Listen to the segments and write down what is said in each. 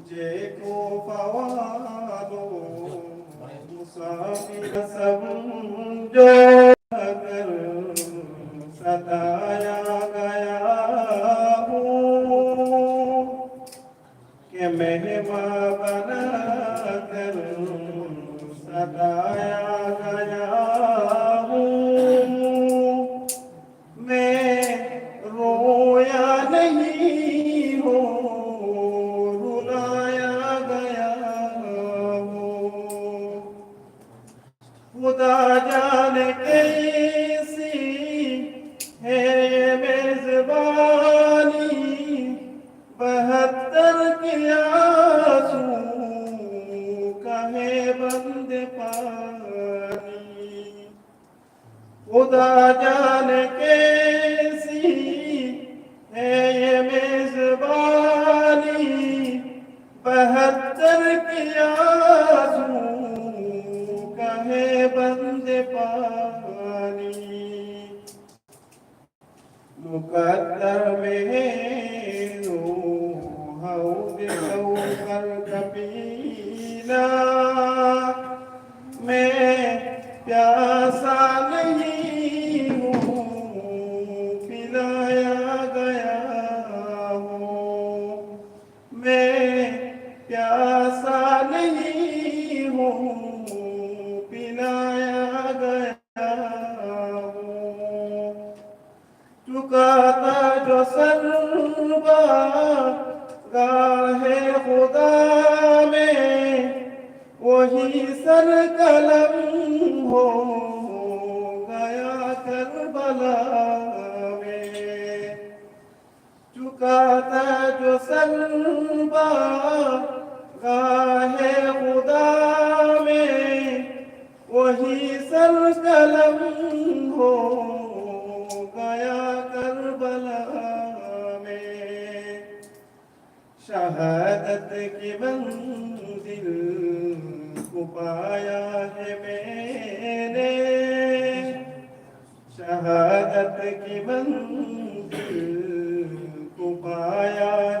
तुझे को पवालो मुसाफिर समझो گانا جو سربا گاہ خدا میں وہی سر قلم ہو، گیا کربلا میں۔ چکاتا جو سربا گاہ خدا میں وہی سر قلم ہو۔ کلا شہادت کی منزل کو پایا ہے میں نے شہادت کی منزل کو پایا ہے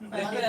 পকেটে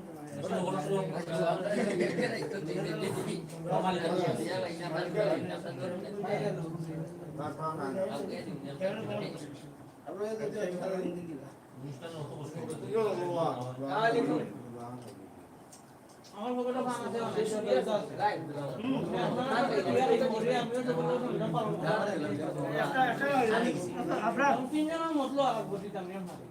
আছে রাইট তিনজনের একটা আছে আমার ছিল একটা হইলা বা রাগ মোরা আমাদের একটা প্ল্যান আছে কোনটা তো হবে তাই ওটা তাকে লেখা না মত দিয়ে দিতাম আমার এখানে দাদা লাইও দাদা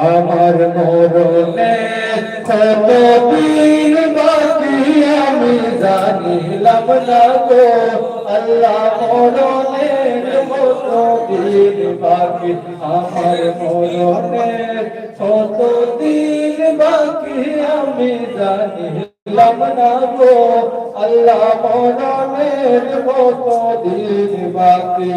আমার মরণে কত দিন বাকি আমি জানিলাম না গো আল্লাহ মরণের কত দিন বাকি, আমার মরণে কত দিন বাকি আমি জানিলাম না গো, আল্লাহ মরণের কত দিন বাকি?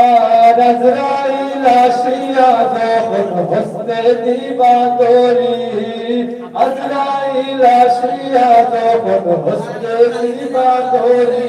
আর আজরাইল আসিয়া যখন হস্তে দিবা দরি আজরাইল আসিয়া যখন হস্তে দিবা দরি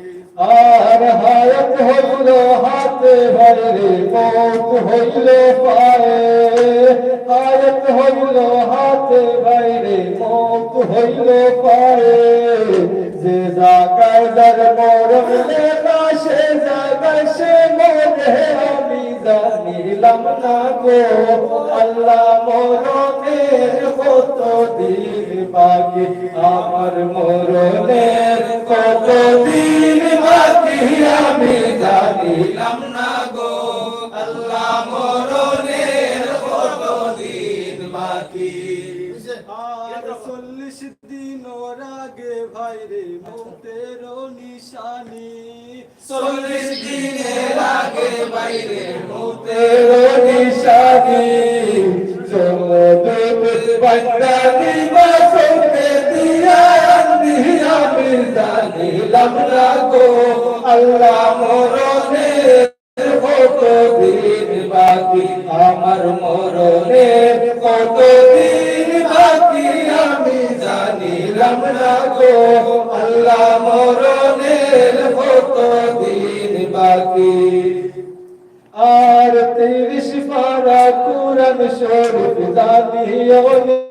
আর হায়াত হইল হাতে বাইরে মত হইল পায়ে। হায়াত হইল হাতে বাইরে, মত হইল পায়ে। যে জাগায় যার মরণ লেখা সে জায়গায় সে মরে আমি জানিলাম না গো। আল্লাহ মরণের কত দিন বাকি, আমার মরণের কত দিন চল্লিশ দিন ওর আগে ভাইরে মৌতের নিশানি। চল্লিশ দিনের আগে বাইরে মতের নিশানি। চলবে বান্দা দিবসকে দিয়া দিয়া আমি জানিলাম না গো আল্লাহ মরণের কত দিন বাকি? আমার মরণের কত দিন বাকি আমি জানিলাম না গো। আল্লাহ মরণের কত দিন বাকি? আর তিরিশ পারা কুরআন শরীফ জানিও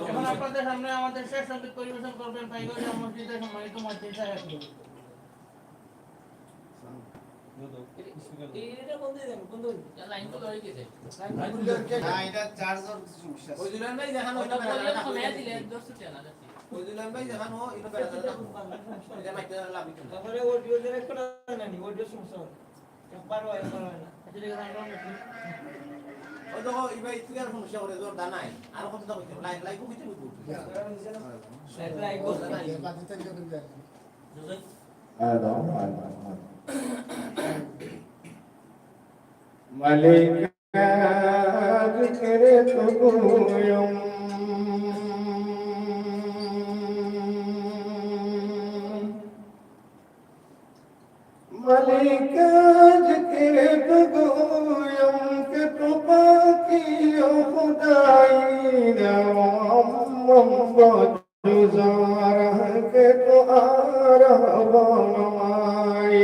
এখন আপনাদের সামনে আমাদের শেষ সংগীত পরিবেশন করবেন পাইগঞ্জ মসজিদের সম্মানিত মসজিদ সাহেব সমস্যা ملكا ذكرتكم يوم ملكا ذكرتكم गुज़ार के तो आ रहा बनवाई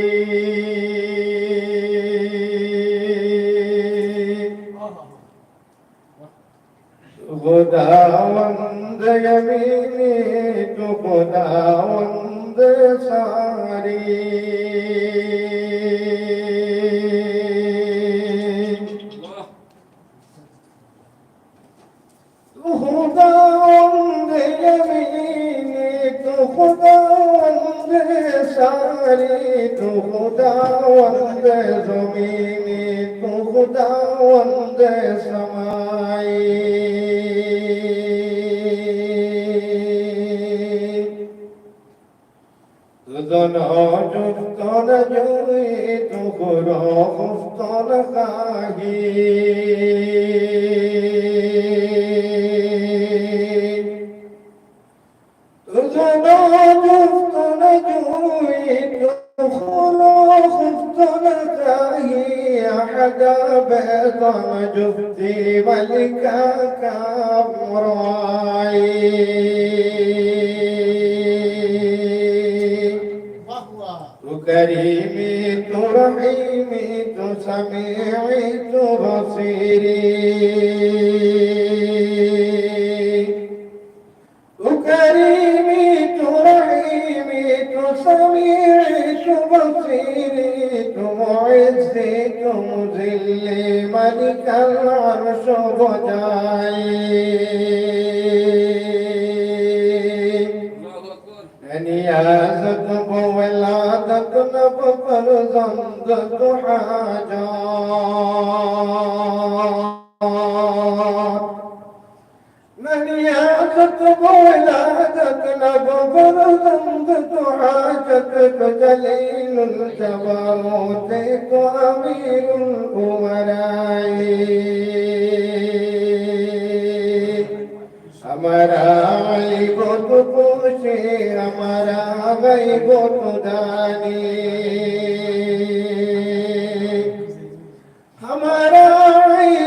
Rama. سميع بصير لا تكن فرزند تحاجا مهياك ولادك نبر ذنب تعاجتك جليل الجبروتك أمير الأمراء. ख़ुशी हमारा गई गु दानीारा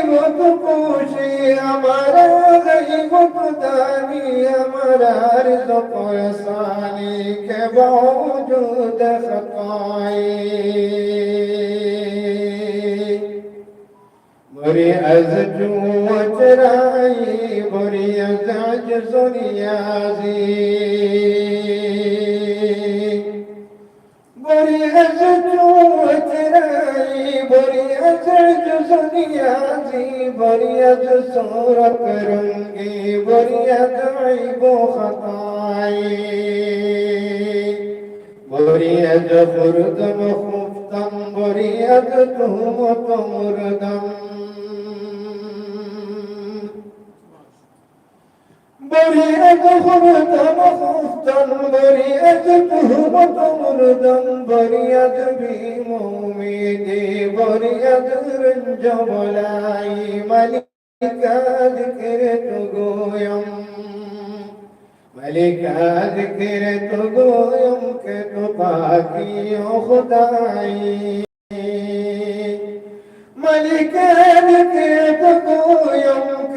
बुधो हमारा गई गु दानीारा दुखानी ذرية عجز ريازي بري أزد وتراي بري أزد ريازي بري أزد صورة رنجي بري عيب خطاي بري أزد خردم خفتم بري أزد خردم خفتم برید تهمت مردم برید بیم امیدی برید رنج بلائی ملکا ذکر تو گویم ملکا ذکر تو گویم که تو پاکی و خدایی ملکا ذکر تو گویم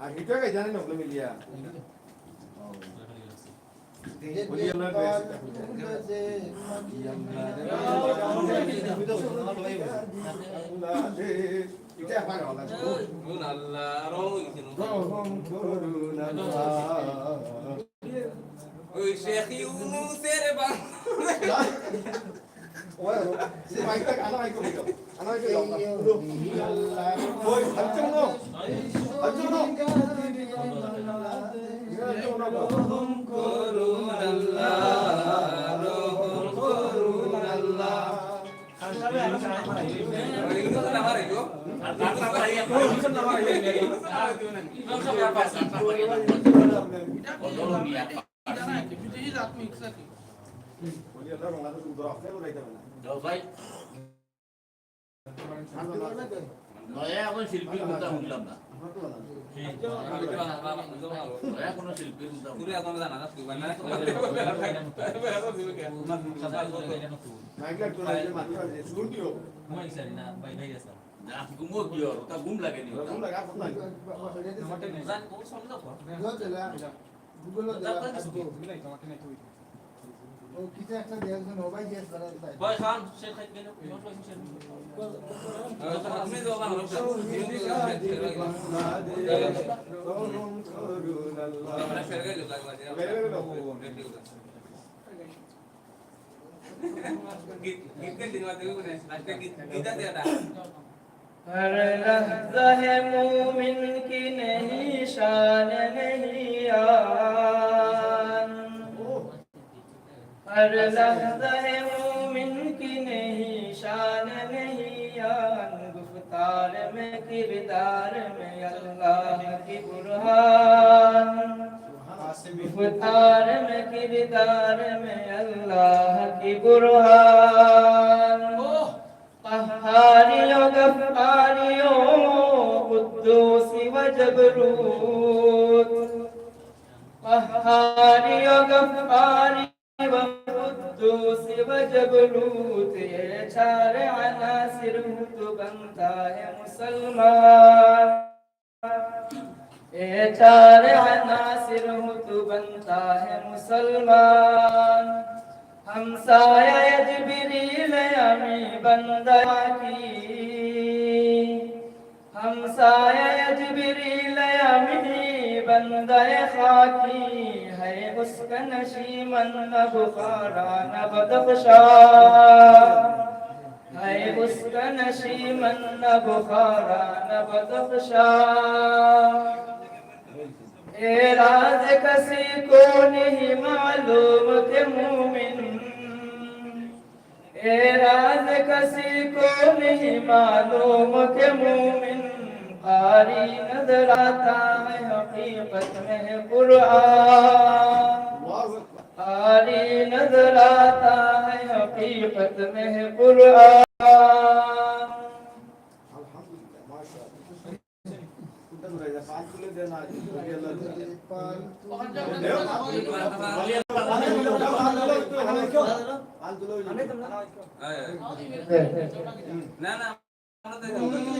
আর হিটো কে জানেন ওগুলো মিলিয়া এটা পারে আল্লাহ করুন আল্লাহ ওই শেখ ইউনুসের বাংলা ওই সে মাইকটা আনা মাইক করিও আনা মাইক করিও ওই হালচং নো হালচং নো শিল্পীর কথা শুনলাম না শিল্পীর কথা পুরো এখন জানা না তুই বানা মাইকলা তো রাইতে মাটি আছে ہر لحظہ مومن کی نہیں، شان نہیں، آن۔ ہر لحظہ مومن کی نہیں، شان نہیں، آن۔ گفتار میں، کردار میں، اللہ کی برہان۔ گفتار میں، کردار میں، اللہ کی برہان۔ جبروت قهاري وغفاري وقدوس وجبروت یہ چار عناصر تو بنتا ہے مسلمان. یہ چار عناصر تو بنتا ہے مسلمان. ہم سایہ جبریل امی بندہ کی ہمسایہ جبریل یا مہی بندہ خاکی ہے اس کا نشیمن نہ بخارا نہ بدخشا ہے اس کا اے راز کسی کو نہیں معلوم مومن اے راز کسی کو نہیں معلوم کہ مومن آری نظر آتا ہے حقیقت میں قرآن آری نظر آتا ہے حقیقت میں قرآن না না